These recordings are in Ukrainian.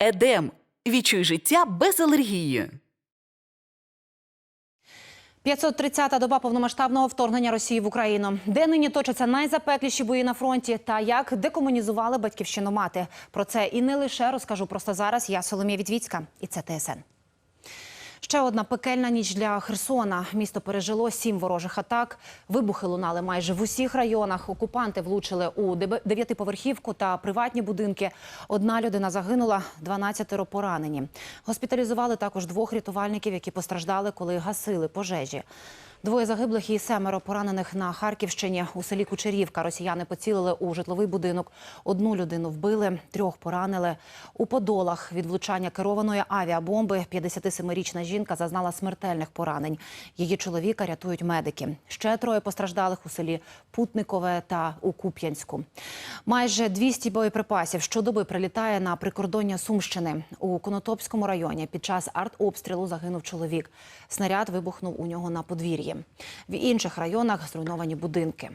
Едем. Відчуй життя без алергії. 530-та доба повномасштабного вторгнення Росії в Україну, де нині точаться найзапекліші бої на фронті, та як декомунізували батьківщину мати. Про це і не лише розкажу просто зараз. Я Соломія Вітвіцька, і це ТСН. Ще одна пекельна ніч для Херсона. Місто пережило сім ворожих атак. Вибухи лунали майже в усіх районах. Окупанти влучили у дев'ятиповерхівку та приватні будинки. Одна людина загинула, 12 поранені. Госпіталізували також двох рятувальників, які постраждали, коли гасили пожежі. Двоє загиблих і семеро поранених на Харківщині. У селі Кучерівка росіяни поцілили у житловий будинок. Одну людину вбили, трьох поранили. У Подолах від влучання керованої авіабомби 57-річна жінка зазнала смертельних поранень. Її чоловіка рятують медики. Ще троє постраждалих у селі Путникове та у Куп'янську. Майже 200 боєприпасів щодоби прилітає на прикордоння Сумщини. У Конотопському районі під час артобстрілу загинув чоловік. Снаряд вибухнув у нього на подвір'ї. В інших районах зруйновані будинки.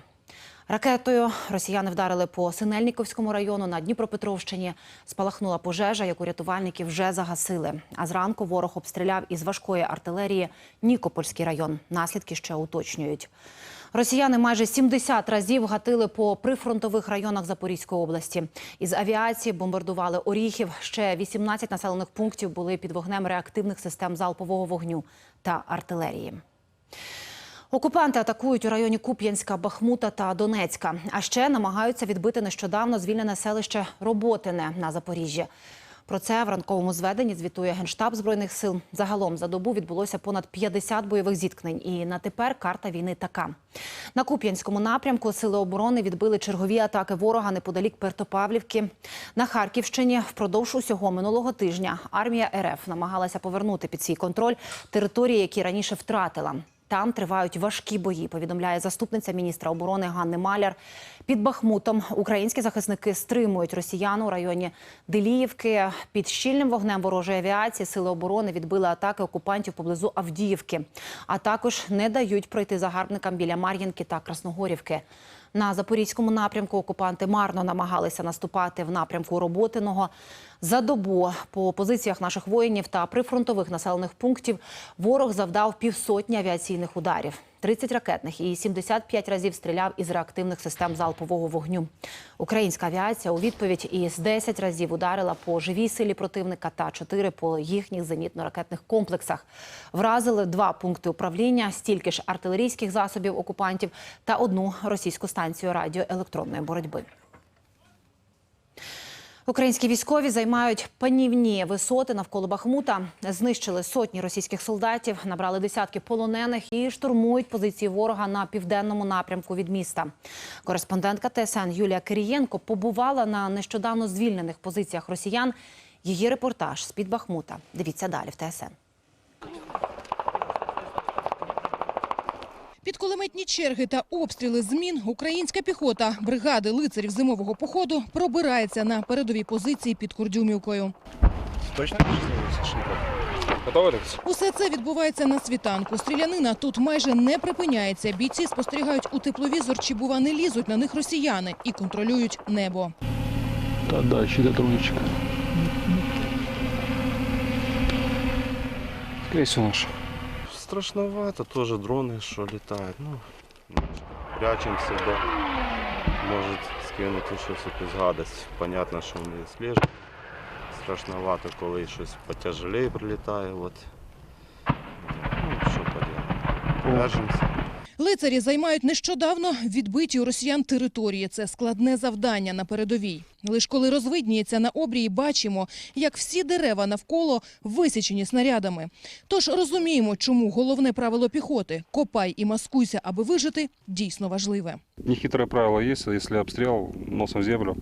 Ракетою росіяни вдарили по Синельніковському району на Дніпропетровщині. Спалахнула пожежа, яку рятувальники вже загасили. А зранку ворог обстріляв із важкої артилерії Нікопольський район. Наслідки ще уточнюють. Росіяни майже 70 разів гатили по прифронтових районах Запорізької області. Із авіації бомбардували Оріхів. Ще 18 населених пунктів були під вогнем реактивних систем залпового вогню та артилерії. Окупанти атакують у районі Куп'янська, Бахмута та Донецька. А ще намагаються відбити нещодавно звільнене селище Роботине на Запоріжжі. Про це в ранковому зведенні звітує Генштаб Збройних сил. Загалом за добу відбулося понад 50 бойових зіткнень. І на тепер карта війни така. На Куп'янському напрямку сили оборони відбили чергові атаки ворога неподалік Пертопавлівки. На Харківщині впродовж усього минулого тижня армія РФ намагалася повернути під свій контроль території, які раніше втратила. Там тривають важкі бої. Повідомляє заступниця міністра оборони Ганни Маляр. Під Бахмутом українські захисники стримують росіян у районі Деліївки. Під щільним вогнем ворожої авіації сили оборони відбили атаки окупантів поблизу Авдіївки, а також не дають пройти загарбникам біля Мар'їнки та Красногорівки. На запорізькому напрямку окупанти марно намагалися наступати в напрямку Роботиного. За добу по позиціях наших воїнів та прифронтових населених пунктів ворог завдав півсотні авіаційних ударів. 30 ракетних і 75 разів стріляв із реактивних систем залпового вогню. Українська авіація у відповідь із 10 разів ударила по живій силі противника та 4 по їхніх зенітно-ракетних комплексах. Вразили два пункти управління, стільки ж артилерійських засобів окупантів та одну російську станцію радіоелектронної боротьби. Українські військові займають панівні висоти навколо Бахмута. Знищили сотні російських солдатів, набрали десятки полонених і штурмують позиції ворога на південному напрямку від міста. Кореспондентка ТСН Юлія Кирієнко побувала на нещодавно звільнених позиціях росіян. Її репортаж з під Бахмута. Дивіться далі в ТСН. Під кулеметні черги та обстріли змін українська піхота бригади лицарів зимового походу пробирається на передові позиції під Курдюмівкою. Точно? Усе це відбувається на світанку. Стрілянина тут майже не припиняється. Бійці спостерігають у тепловізор, чи бува не лізуть на них росіяни і контролюють небо. Да, да, чьи-то троечка. Скорее всего, наш. Страшновато, тоже дроны, что летают. Ну, прячемся, да. Может скинуть щось якусь гадость. Понятно, що не слежать. Страшновато, коли щось потяжелее прилітає. От. Ну, що поделать. Прячемся. Лицарі займають нещодавно відбиті у росіян території. Це складне завдання на передовій. Лиш коли розвидніється на обрії, бачимо, як всі дерева навколо висічені снарядами. Тож розуміємо, чому головне правило піхоти копай і маскуйся, аби вижити, дійсно важливе. Нехитрое правило есть, если обстрел носом в землю,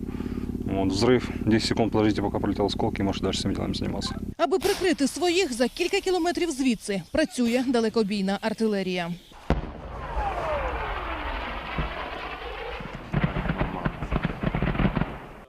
вот, взрыв, 10 секунд подождите, пока полетел осколки, и можешь дальше всеми делами заниматься. Аби прикрити своїх за кілька кілометрів звідси працює далекобійна артилерія.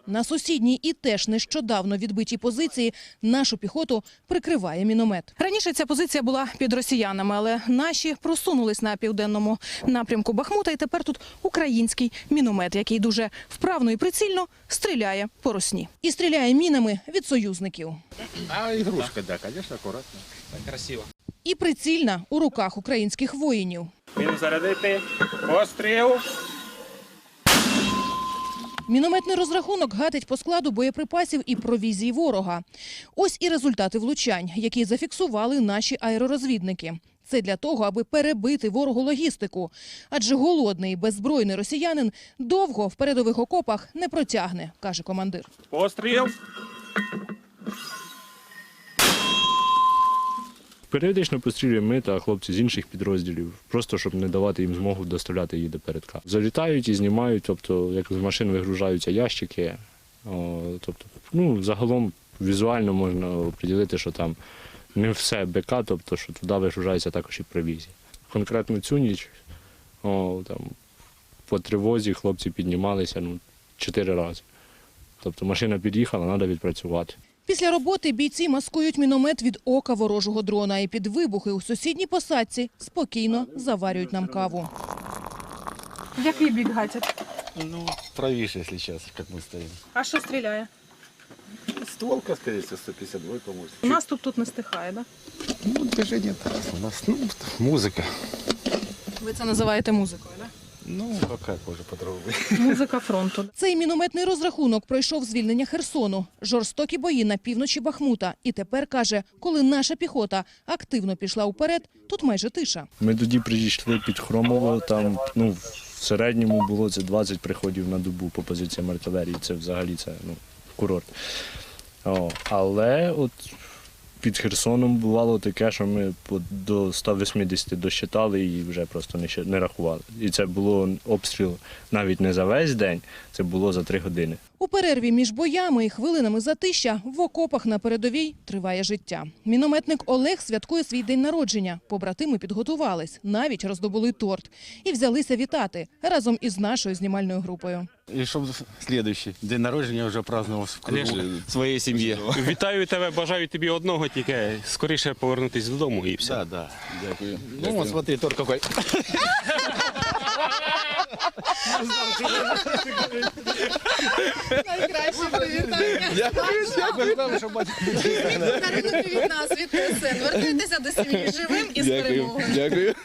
На сусідній і теж нещодавно відбитій позиції нашу піхоту прикриває міномет. Раніше ця позиція була під росіянами, але наші просунулись на південному напрямку Бахмута. І тепер тут український міномет, який дуже вправно і прицільно стріляє по росні. І стріляє мінами від союзників. А игрушка, да, конечно, аккуратно. Красиво. І прицільна у руках українських воїнів. Він зарядити. Постріл. Мінометний розрахунок гатить по складу боєприпасів і провізії ворога. Ось і результати влучань, які зафіксували наші аеророзвідники. Це для того, аби перебити ворогу логістику. Адже голодний, беззбройний росіянин довго в передових окопах не протягне, каже командир. Постріл. Періодично пострілюємо ми та хлопці з інших підрозділів, просто щоб не давати їм змогу доставляти її до передка. Залітають і знімають, тобто як з машин вигружаються ящики. О, тобто, ну, загалом візуально можна приділити, що там не все БК, тобто що туди вигружається також і провізія. Конкретно цю ніч о, там, по тривозі хлопці піднімалися ну, чотири рази. Тобто машина під'їхала, треба відпрацювати. Після роботи бійці маскують міномет від ока ворожого дрона і під вибухи у сусідній посадці спокійно заварюють нам каву. Який бік гатять? Ну, правіше, если сейчас, как мы стоим. А що стріляє? Стволка, скорее всего, 152, по-моему. У нас тут тут не стихає, да? Ну, движение так. У нас, ну, музыка. Ви це називаєте музикою, да? Ну, а как уже по-другому? Музика фронту. Цей мінометний розрахунок пройшов звільнення Херсону, жорстокі бої на півночі Бахмута. І тепер каже, коли наша піхота активно пішла уперед, тут майже тиша. Ми тоді прийшли під Хромово, там ну, в середньому було це 20 приходів на добу по позиціям артилерії. Це взагалі це ну, курорт. О, але от під Херсоном бувало таке, що ми до 180 досчитали і вже просто не, не рахували. І це було обстріл навіть не за весь день, це було за три години. У перерві між боями і хвилинами затища в окопах на передовій триває життя. Мінометник Олег святкує свій день народження. Побратими підготувались, навіть роздобули торт і взялися вітати разом із нашою знімальною групою. И щоб следующий день народження вже праздновал в кругу своєї сім'ї. Вітаю тебе, бажаю тобі одного, тільки скоріше повернутися додому і все. Да, да. Дякую. Ну, смотри, торт какой. Найкраще привітання. Дякую, дякую. Що. Даринок від нас, від ТСН. Вертайтеся до сім'ї живим і з перемогою. Дякую.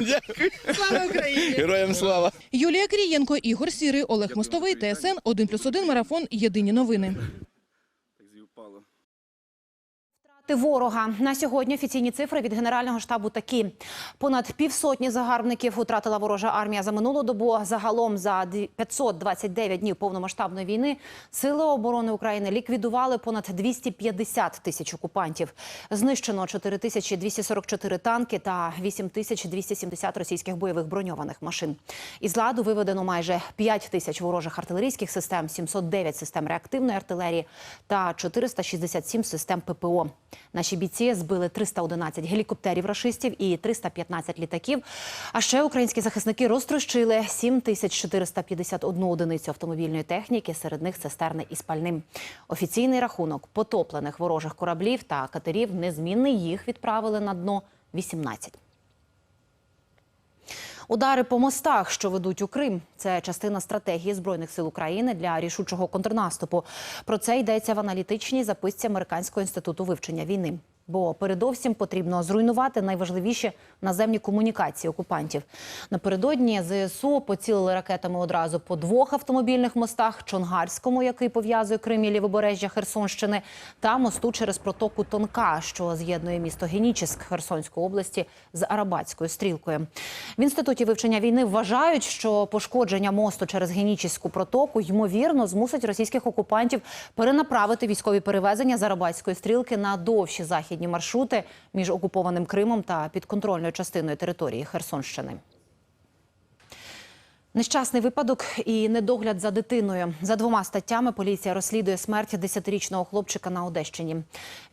Дякую. Слава Україні! Героям слава. Юлія Крієнко, Ігор Сірий, Олег Мостовий, ТСН 1+,1 Марафон. Єдині новини. Втрати ворога на сьогодні офіційні цифри від генерального штабу такі: понад півсотні загарбників втратила ворожа армія за минулу добу. Загалом за дві- 529 днів повномасштабної війни сили оборони України ліквідували понад 250 тисяч окупантів. Знищено 4244 танки та 8270 російських бойових броньованих машин. Із ладу виведено майже 5 тисяч ворожих артилерійських систем, 709 систем реактивної артилерії та 467 систем ППО. Наші бійці збили 311 гелікоптерів рашистів і 315 літаків. А ще українські захисники розтрощили 7451 одиницю автомобільної техніки, серед них цистерни із пальним. Офіційний рахунок потоплених ворожих кораблів та катерів незмінний. Їх відправили на дно 18. Удари по мостах, що ведуть у Крим, це частина стратегії збройних сил України для рішучого контрнаступу. Про це йдеться в аналітичній записці Американського інституту вивчення війни. Бо передовсім потрібно зруйнувати найважливіші наземні комунікації окупантів. Напередодні ЗСУ поцілили ракетами одразу по двох автомобільних мостах: Чонгарському, який пов'язує Крим і лівобережжя Херсонщини, та мосту через протоку Тонка, що з'єднує місто Генічеськ Херсонської області з Арабатською стрілкою. В інституті вивчення війни вважають, що пошкодження мосту через Генічеську протоку ймовірно змусить російських окупантів перенаправити військові перевезення з Арабатської стрілки на довші західні маршрути між окупованим Кримом та підконтрольною частиною території Херсонщини. Нещасний випадок і недогляд за дитиною. За двома статтями поліція розслідує смерть 10-річного хлопчика на Одещині.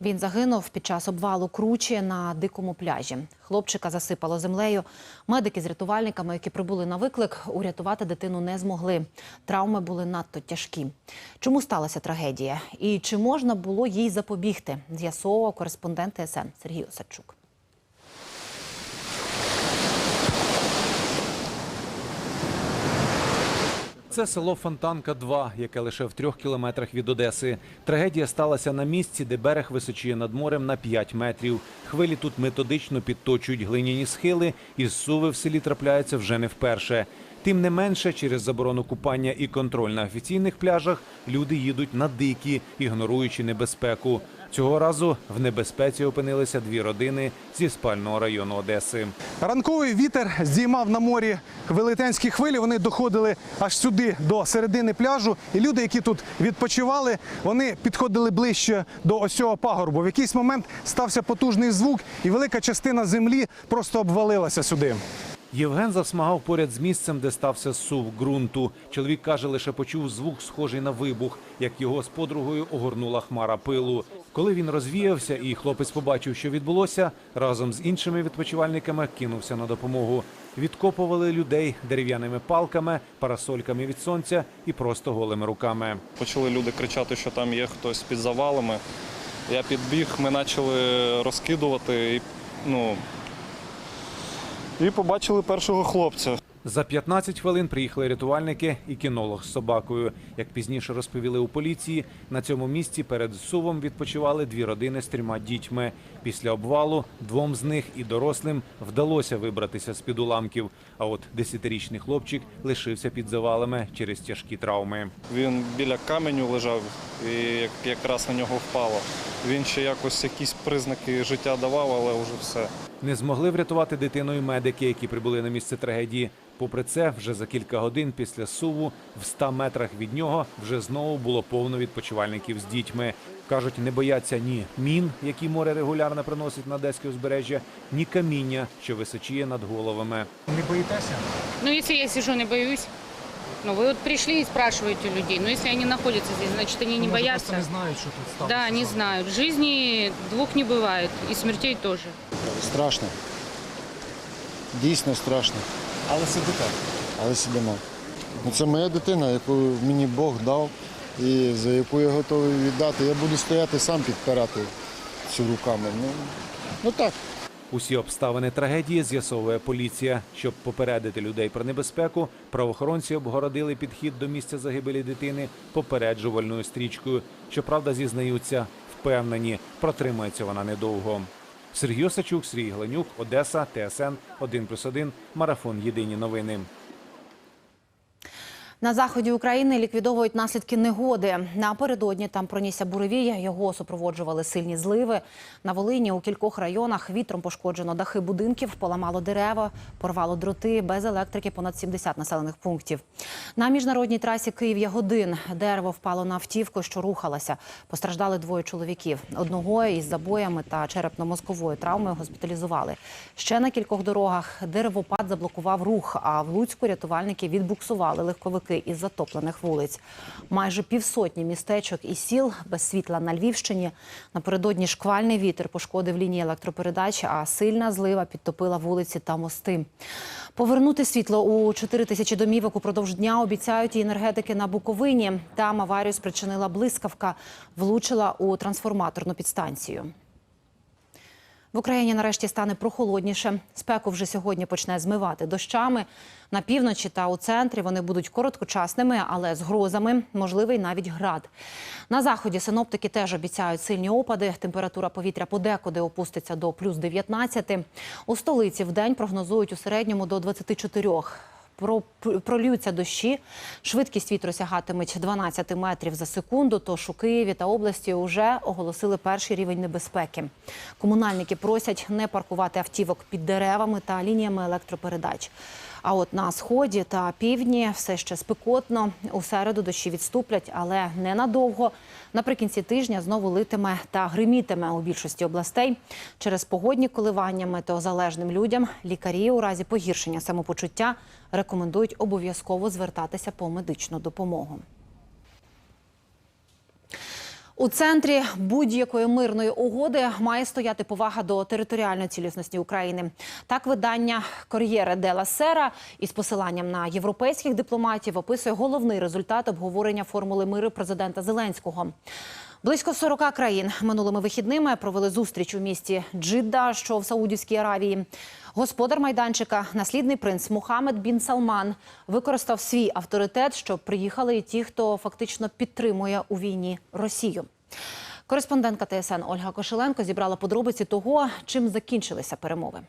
Він загинув під час обвалу кручі на дикому пляжі. Хлопчика засипало землею. Медики з рятувальниками, які прибули на виклик, урятувати дитину не змогли. Травми були надто тяжкі. Чому сталася трагедія? І чи можна було їй запобігти? З'ясовував кореспондент ТСН Сергій Осадчук. Це село Фонтанка 2, яке лише в трьох кілометрах від Одеси. Трагедія сталася на місці, де берег височіє над морем на 5 метрів. Хвилі тут методично підточують глиняні схили, і зсуви в селі трапляються вже не вперше. Тим не менше, через заборону купання і контроль на офіційних пляжах люди їдуть на дикі, ігноруючи небезпеку. Цього разу в небезпеці опинилися дві родини зі спального району Одеси. Ранковий вітер здіймав на морі велетенські хвилі. Вони доходили аж сюди до середини пляжу. І люди, які тут відпочивали, вони підходили ближче до ось цього пагорбу. В якийсь момент стався потужний звук, і велика частина землі просто обвалилася сюди. Євген засмагав поряд з місцем, де стався сув ґрунту. Чоловік каже, лише почув звук, схожий на вибух, як його з подругою огорнула хмара пилу. Коли він розвіявся і хлопець побачив, що відбулося, разом з іншими відпочивальниками кинувся на допомогу. Відкопували людей дерев'яними палками, парасольками від сонця і просто голими руками. Почали люди кричати, що там є хтось під завалами. Я підбіг, ми почали розкидувати і, ну, і побачили першого хлопця. За 15 хвилин приїхали рятувальники і кінолог з собакою. Як пізніше розповіли у поліції, на цьому місці перед сувом відпочивали дві родини з трьома дітьми. Після обвалу двом з них і дорослим вдалося вибратися з під уламків. А от 10-річний хлопчик лишився під завалами через тяжкі травми. Він біля каменю лежав і якраз на нього впало. Він ще якось якісь признаки життя давав, але вже все. Не змогли врятувати дитину і медики, які прибули на місце трагедії. Попри це, вже за кілька годин після суву в 100 метрах від нього вже знову було повно відпочивальників з дітьми. Кажуть, не бояться ні мін, які море регулярно приносить на одеське узбережжя, ні каміння, що височіє над головами. Не боїтеся? Ну, если я сижу, не боюсь. Ну, вы вот пришли и спрашиваете у людей. Но если они находятся здесь, значит, они не боятся. знають, що тут сталося. Да, не знают. В жизни двух не бывает. И смертей тоже. Страшно. Дійсно страшно. Але сидите. Але сидимо. Ну, це моя дитина, яку мені Бог дав і за яку я готовий віддати. Я буду стояти сам підпирати цю руками. Ну, ну так. Усі обставини трагедії з'ясовує поліція. Щоб попередити людей про небезпеку, правоохоронці обгородили підхід до місця загибелі дитини попереджувальною стрічкою. Щоправда, зізнаються, впевнені, протримається вона недовго. Сергій Осачук, Сергій Гленюк, Одеса, ТСН 1+,1, Марафон Єдині новини. На заході України ліквідовують наслідки негоди. Напередодні там пронісся буревій. Його супроводжували сильні зливи. На Волині у кількох районах вітром пошкоджено дахи будинків, поламало дерева, порвало дроти без електрики. Понад 70 населених пунктів. На міжнародній трасі Київ-Ягодин дерево впало на автівку, що рухалася. Постраждали двоє чоловіків. Одного із забоями та черепно-мозковою травмою госпіталізували. Ще на кількох дорогах деревопад заблокував рух. А в Луцьку рятувальники відбуксували легковики із затоплених вулиць. Майже півсотні містечок і сіл без світла на Львівщині. Напередодні шквальний вітер пошкодив лінії електропередач, а сильна злива підтопила вулиці та мости. Повернути світло у 4 тисячі домівок упродовж дня обіцяють і енергетики на Буковині. Там аварію спричинила блискавка, влучила у трансформаторну підстанцію. В Україні нарешті стане прохолодніше. Спеку вже сьогодні почне змивати дощами. На півночі та у центрі вони будуть короткочасними, але з грозами, можливий навіть град. На заході синоптики теж обіцяють сильні опади. Температура повітря подекуди опуститься до плюс 19. У столиці в день прогнозують у середньому до 24. Про пролються дощі. Швидкість вітру сягатимуть 12 метрів за секунду. Тож у Києві та області вже оголосили перший рівень небезпеки. Комунальники просять не паркувати автівок під деревами та лініями електропередач. А от на сході та півдні все ще спекотно. У середу дощі відступлять, але ненадовго. Наприкінці тижня знову литиме та гримітиме у більшості областей. Через погодні коливання метеозалежним людям лікарі у разі погіршення самопочуття рекомендують обов'язково звертатися по медичну допомогу. У центрі будь-якої мирної угоди має стояти повага до територіальної цілісності України. Так, видання Кор'єре Дела Сера із посиланням на європейських дипломатів описує головний результат обговорення формули миру президента Зеленського. Близько 40 країн минулими вихідними провели зустріч у місті Джидда, що в Саудівській Аравії. Господар майданчика, наслідний принц Мухаммед Бін Салман, використав свій авторитет, щоб приїхали і ті, хто фактично підтримує у війні Росію. Кореспондентка ТСН Ольга Кошеленко зібрала подробиці того, чим закінчилися перемови.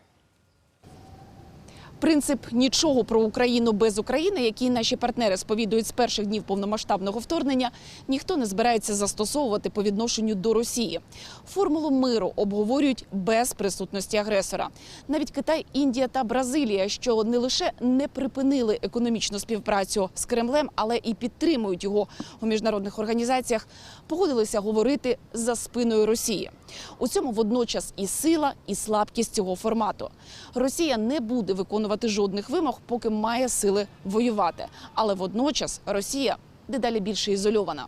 Принцип нічого про Україну без України, який наші партнери сповідують з перших днів повномасштабного вторгнення, ніхто не збирається застосовувати по відношенню до Росії. Формулу миру обговорюють без присутності агресора. Навіть Китай, Індія та Бразилія, що не лише не припинили економічну співпрацю з Кремлем, але і підтримують його у міжнародних організаціях, погодилися говорити за спиною Росії. У цьому водночас і сила, і слабкість цього формату. Росія не буде виконувати жодних вимог, поки має сили воювати. Але водночас Росія дедалі більше ізольована.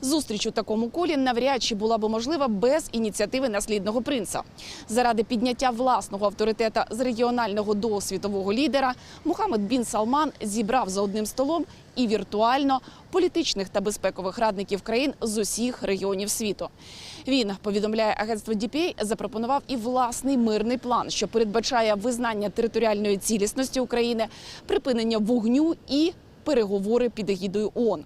Зустріч у такому колі навряд чи була б можлива без ініціативи наслідного принца. Заради підняття власного авторитета з регіонального до світового лідера Мухаммед Бін Салман зібрав за одним столом і віртуально політичних та безпекових радників країн з усіх регіонів світу. Він повідомляє агентство DPA, запропонував і власний мирний план, що передбачає визнання територіальної цілісності України, припинення вогню і переговори під егідою ООН.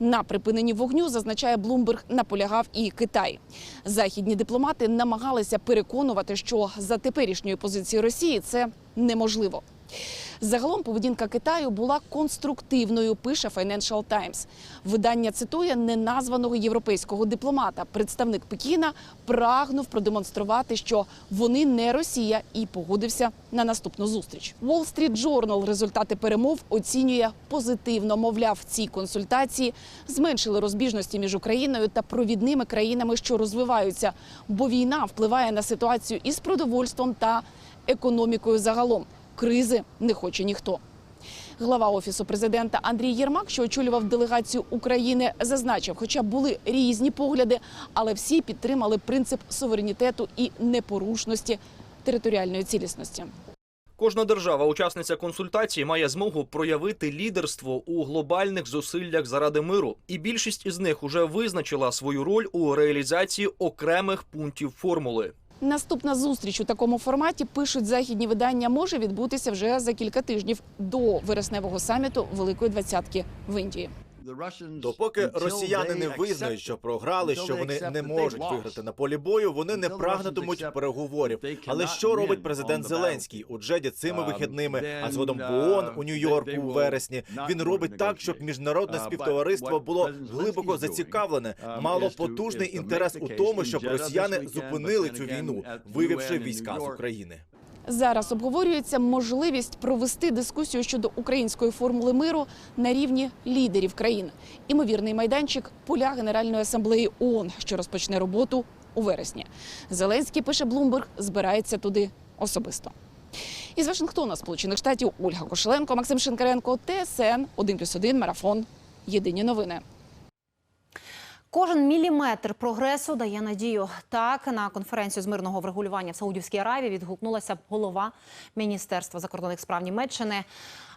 На припиненні вогню зазначає Блумберг, наполягав і Китай. Західні дипломати намагалися переконувати, що за теперішньої позиції Росії це неможливо. Загалом поведінка Китаю була конструктивною. Пише Financial Times. Видання цитує неназваного європейського дипломата. Представник Пекіна прагнув продемонструвати, що вони не Росія, і погодився на наступну зустріч. Wall Street Journal результати перемов оцінює позитивно. Мовляв, ці консультації зменшили розбіжності між Україною та провідними країнами, що розвиваються, бо війна впливає на ситуацію із продовольством та економікою загалом. Кризи не хоче ніхто. Глава офісу президента Андрій Єрмак, що очолював делегацію України, зазначив, хоча були різні погляди, але всі підтримали принцип суверенітету і непорушності територіальної цілісності. Кожна держава, учасниця консультації, має змогу проявити лідерство у глобальних зусиллях заради миру, і більшість із них уже визначила свою роль у реалізації окремих пунктів формули. Наступна зустріч у такому форматі пишуть західні видання може відбутися вже за кілька тижнів до вересневого саміту Великої двадцятки в Індії. Допоки росіяни не визнають, що програли, що вони не можуть виграти на полі бою, вони не прагнутимуть переговорів. Але що робить президент Зеленський у Джеді цими вихідними, а згодом в ООН у Нью-Йорку у вересні? Він робить так, щоб міжнародне співтовариство було глибоко зацікавлене, мало потужний інтерес у тому, щоб росіяни зупинили цю війну, вивівши війська з України. Зараз обговорюється можливість провести дискусію щодо української формули миру на рівні лідерів країн. Імовірний майданчик поля Генеральної асамблеї ООН, що розпочне роботу у вересні. Зеленський пише Блумберг, збирається туди особисто. Із Вашингтона, Сполучених Штатів, Ольга Кошеленко, Максим Шинкаренко, ТСН 1+,1, Марафон. Єдині новини. Кожен міліметр прогресу дає надію. Так на конференцію з мирного врегулювання в Саудівській Аравії відгукнулася голова Міністерства закордонних справ Німеччини.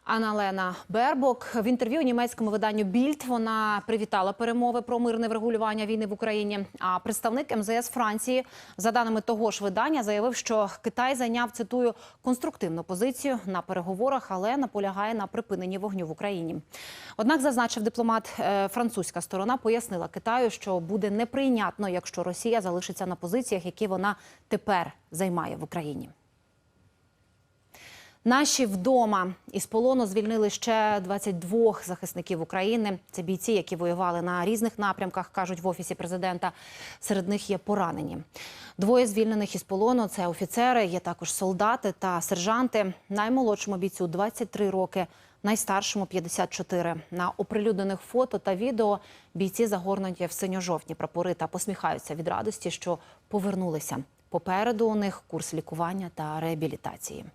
Анна-Лена Бербок в інтерв'ю німецькому виданню Більд вона привітала перемови про мирне врегулювання війни в Україні. А представник МЗС Франції, за даними того ж видання, заявив, що Китай зайняв цитую конструктивну позицію на переговорах, але наполягає на припиненні вогню в Україні. Однак, зазначив дипломат, е, французька сторона пояснила Китаю, що буде неприйнятно, якщо Росія залишиться на позиціях, які вона тепер займає в Україні. Наші вдома із полону звільнили ще 22 захисників України. Це бійці, які воювали на різних напрямках, кажуть в офісі президента. Серед них є поранені. Двоє звільнених із полону це офіцери, є також солдати та сержанти. Наймолодшому бійцю 23 роки, найстаршому 54. На оприлюднених фото та відео бійці загорнуті в синьо-жовтні прапори та посміхаються від радості, що повернулися. Попереду у них курс лікування та реабілітації.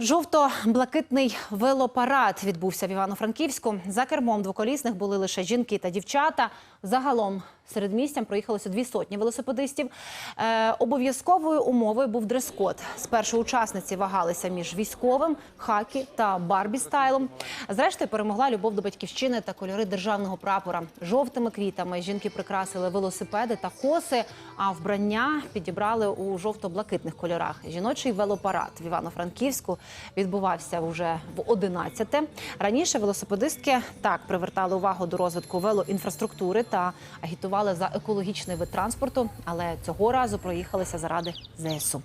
Жовто-блакитний велопарад відбувся в Івано-Франківську. За кермом двоколісних були лише жінки та дівчата. Загалом серед містям проїхалося дві сотні велосипедистів. Е, обов'язковою умовою був дрес-код. Спершу учасниці вагалися між військовим, хакі та барбі стайлом. Зрештою перемогла любов до батьківщини та кольори державного прапора. Жовтими квітами жінки прикрасили велосипеди та коси, а вбрання підібрали у жовто-блакитних кольорах. Жіночий велопарад в Івано-Франківську відбувався вже в 11-те. Раніше велосипедистки так привертали увагу до розвитку велоінфраструктури та агітували за екологічний вид транспорту, але цього разу проїхалися заради ЗСУ.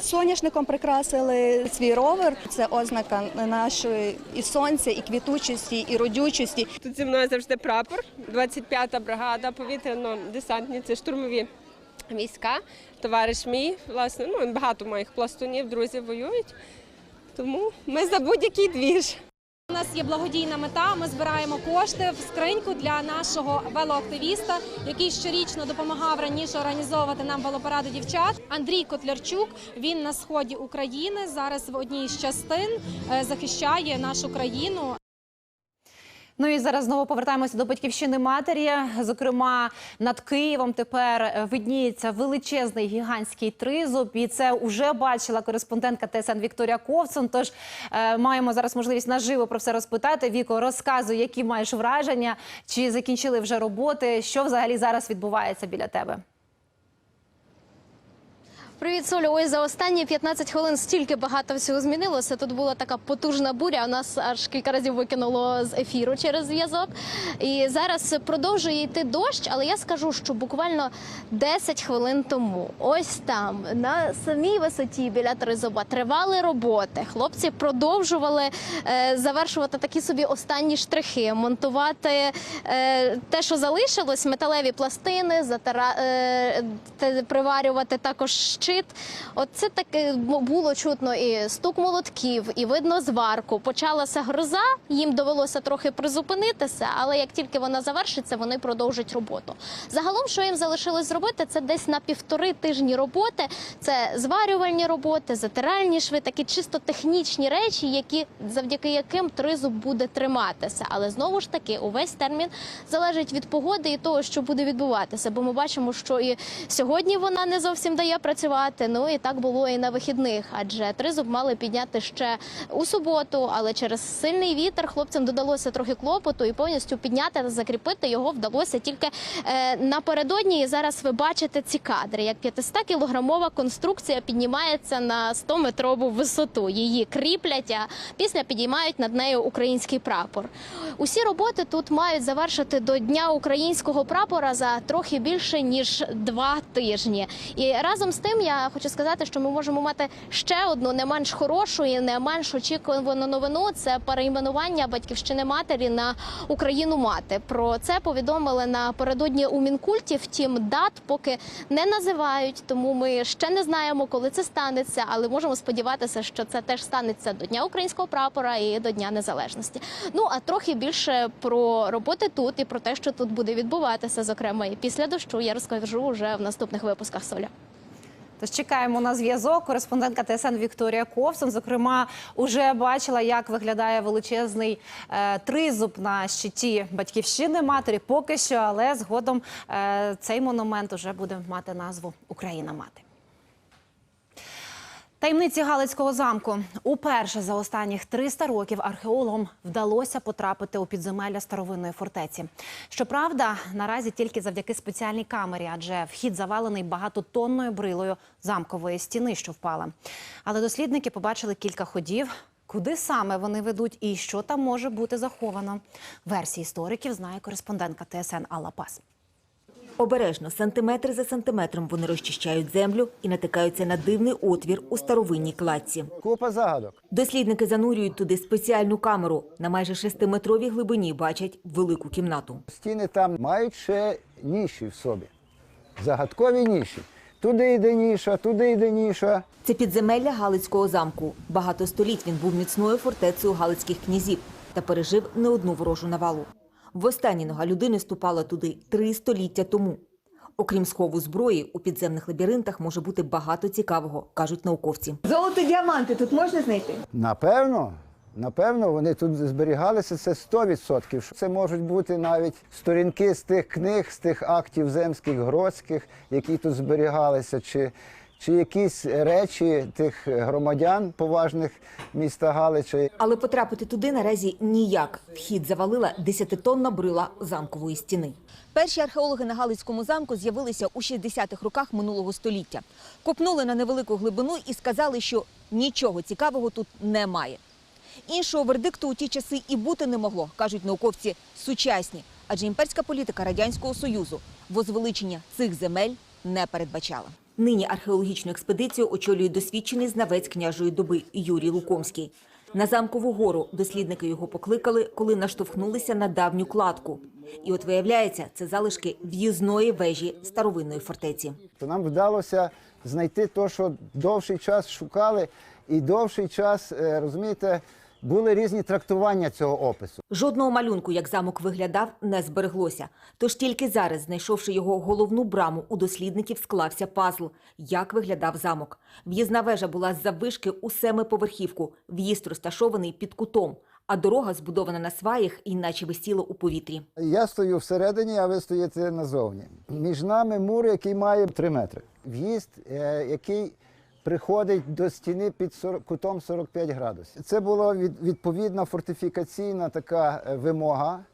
Соняшником прикрасили свій ровер. Це ознака нашої і сонця, і квітучості, і родючості. Тут зі мною завжди прапор, 25-та бригада, повітряно-десантні, це штурмові війська. Товариш мій, власне, ну багато моїх пластунів, друзів воюють. Тому ми за будь-який двіж. У нас є благодійна мета. Ми збираємо кошти в скриньку для нашого велоактивіста, який щорічно допомагав раніше організовувати нам велопаради дівчат. Андрій Котлярчук. Він на сході України зараз в одній з частин е, захищає нашу країну. Ну і зараз знову повертаємося до батьківщини матері. Зокрема, над Києвом тепер е, видніється величезний гігантський тризуб. І це вже бачила кореспондентка ТСН Вікторія Ковцун. Тож е, маємо зараз можливість наживо про все розпитати. Віко, розказуй, які маєш враження, чи закінчили вже роботи, що взагалі зараз відбувається біля тебе. Привіт, Солю. Ось за останні 15 хвилин стільки багато всього змінилося. Тут була така потужна буря. У нас аж кілька разів викинуло з ефіру через зв'язок. І зараз продовжує йти дощ, але я скажу, що буквально 10 хвилин тому, ось там, на самій висоті біля тризоба, тривали роботи. Хлопці продовжували е, завершувати такі собі останні штрихи, монтувати е, те, що залишилось, металеві пластини, затара, е, приварювати також щит. Оце таке було чутно і стук молотків, і видно зварку. Почалася гроза, їм довелося трохи призупинитися, але як тільки вона завершиться, вони продовжать роботу. Загалом, що їм залишилось зробити, це десь на півтори тижні роботи. Це зварювальні роботи, затиральні шви, такі чисто технічні речі, які завдяки яким тризуб буде триматися. Але знову ж таки, увесь термін залежить від погоди і того, що буде відбуватися. Бо ми бачимо, що і сьогодні вона не зовсім дає працювати. Ну і так було і на вихідних, адже тризуб мали підняти ще у суботу, але через сильний вітер хлопцям додалося трохи клопоту і повністю підняти та закріпити його вдалося тільки е, напередодні. І зараз ви бачите ці кадри, як 500-кілограмова конструкція піднімається на 100-метрову висоту. Її кріплять, а після підіймають над нею український прапор. Усі роботи тут мають завершити до дня українського прапора за трохи більше ніж два тижні. І разом з тим я хочу сказати, що ми можемо мати ще одну не менш хорошу і не менш очікувану новину. Це перейменування батьківщини матері на Україну мати. Про це повідомили напередодні у Мінкульті. Втім, дат поки не називають, тому ми ще не знаємо, коли це станеться, але можемо сподіватися, що це теж станеться до дня українського прапора і до Дня Незалежності. Ну а трохи більше про роботи тут і про те, що тут буде відбуватися, зокрема і після дощу, я розкажу вже в наступних випусках Соля. Тож чекаємо на зв'язок. Кореспондентка ТСН Вікторія Ковсон, зокрема, уже бачила, як виглядає величезний е, тризуб на щиті батьківщини матері. Поки що, але згодом е, цей монумент уже буде мати назву Україна мати. Таємниці Галицького замку уперше за останніх 300 років археологам вдалося потрапити у підземелля старовинної фортеці. Щоправда, наразі тільки завдяки спеціальній камері, адже вхід завалений багатотонною брилою замкової стіни, що впала. Але дослідники побачили кілька ходів. Куди саме вони ведуть і що там може бути заховано? Версії істориків знає кореспондентка ТСН Алла Пас. Обережно, сантиметр за сантиметром вони розчищають землю і натикаються на дивний отвір у старовинній кладці. Купа загадок. Дослідники занурюють туди спеціальну камеру. На майже шестиметровій глибині бачать велику кімнату. Стіни там мають ще ніші в собі. Загадкові ніші. Туди йде ніша, туди йде ніша. Це підземелля Галицького замку. Багато століть він був міцною фортецею галицьких князів та пережив не одну ворожу навалу. Востаннє нога людини ступала туди три століття тому. Окрім схову зброї, у підземних лабіринтах може бути багато цікавого, кажуть науковці. Золото діаманти тут можна знайти? Напевно, напевно, вони тут зберігалися. Це 100%. Це можуть бути навіть сторінки з тих книг, з тих актів земських, гродських, які тут зберігалися, чи, чи якісь речі тих громадян поважних міста Галича. Але потрапити туди наразі ніяк. Вхід завалила десятитонна брила замкової стіни. Перші археологи на Галицькому замку з'явилися у 60-х роках минулого століття. Копнули на невелику глибину і сказали, що нічого цікавого тут немає. Іншого вердикту у ті часи і бути не могло, кажуть науковці сучасні, адже імперська політика радянського союзу возвеличення цих земель не передбачала. Нині археологічну експедицію очолює досвідчений знавець княжої доби Юрій Лукомський. На замкову гору дослідники його покликали, коли наштовхнулися на давню кладку. І от виявляється, це залишки в'їзної вежі старовинної фортеці. То нам вдалося знайти те, що довший час шукали, і довший час, е, розумієте, були різні трактування цього опису. Жодного малюнку, як замок виглядав, не збереглося. Тож тільки зараз, знайшовши його головну браму, у дослідників склався пазл, як виглядав замок. В'їзна вежа була з заввишки у семиповерхівку, в'їзд розташований під кутом, а дорога збудована на сваях і наче висіла у повітрі. Я стою всередині, а ви стоїте назовні. Між нами мур, який має 3 метри. В'їзд, е, який приходить до стіни під 40, кутом 45 градусів. Це була від, відповідна фортифікаційна така е, вимога,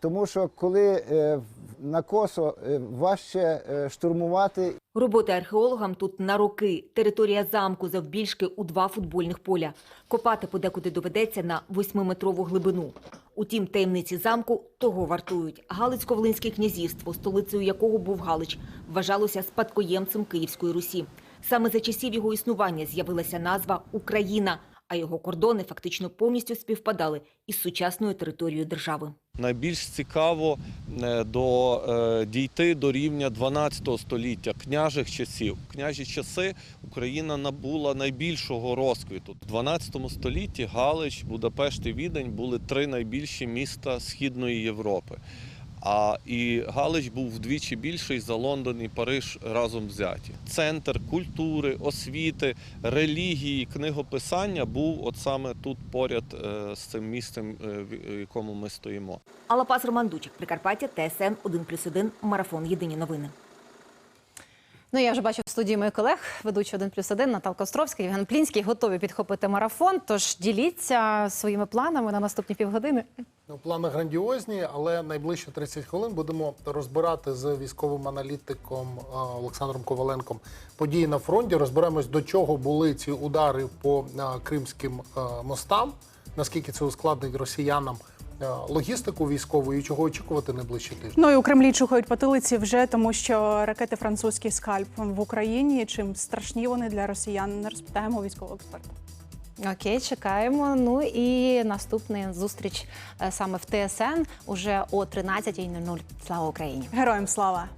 тому що коли е, на косо е, важче штурмувати Роботи археологам тут на роки. Територія замку завбільшки у два футбольних поля. Копати подекуди доведеться на восьмиметрову глибину. Утім, таємниці замку того вартують. Галицько-Волинське князівство, столицею якого був Галич, вважалося спадкоємцем Київської Русі. Саме за часів його існування з'явилася назва Україна, а його кордони фактично повністю співпадали із сучасною територією держави. Найбільш цікаво е, до, е, дійти до рівня 12 століття, княжих часів. Княжі часи Україна набула найбільшого розквіту. У 12 столітті Галич, Будапешт і Відень були три найбільші міста Східної Європи. А і Галич був вдвічі більший за Лондон і Париж разом взяті. Центр культури, освіти, релігії, книгописання був от саме тут поряд е, з цим місцем, е, в якому ми стоїмо. Алапас Роман Дучик, Прикарпаття, ТСН 1+,1, Марафон. Єдині новини. Ну, я вже бачу студії моїх колег, ведучі 1 плюс 1, Наталка Островська, Євген Плінський, готові підхопити марафон. Тож діліться своїми планами на наступні півгодини. Ну, плани грандіозні, але найближчі 30 хвилин будемо розбирати з військовим аналітиком е, Олександром Коваленком події на фронті. Розберемось, до чого були ці удари по е, кримським е, мостам, наскільки це ускладнить росіянам логістику військову і чого очікувати найближчі тижні. Ну і у Кремлі чухають потилиці вже тому, що ракети французький скальп в Україні. Чим страшні вони для росіян? Не розпитаємо військового експерта. Окей, чекаємо. Ну і наступна зустріч е, саме в ТСН уже о 13.00. Слава Україні! Героям слава!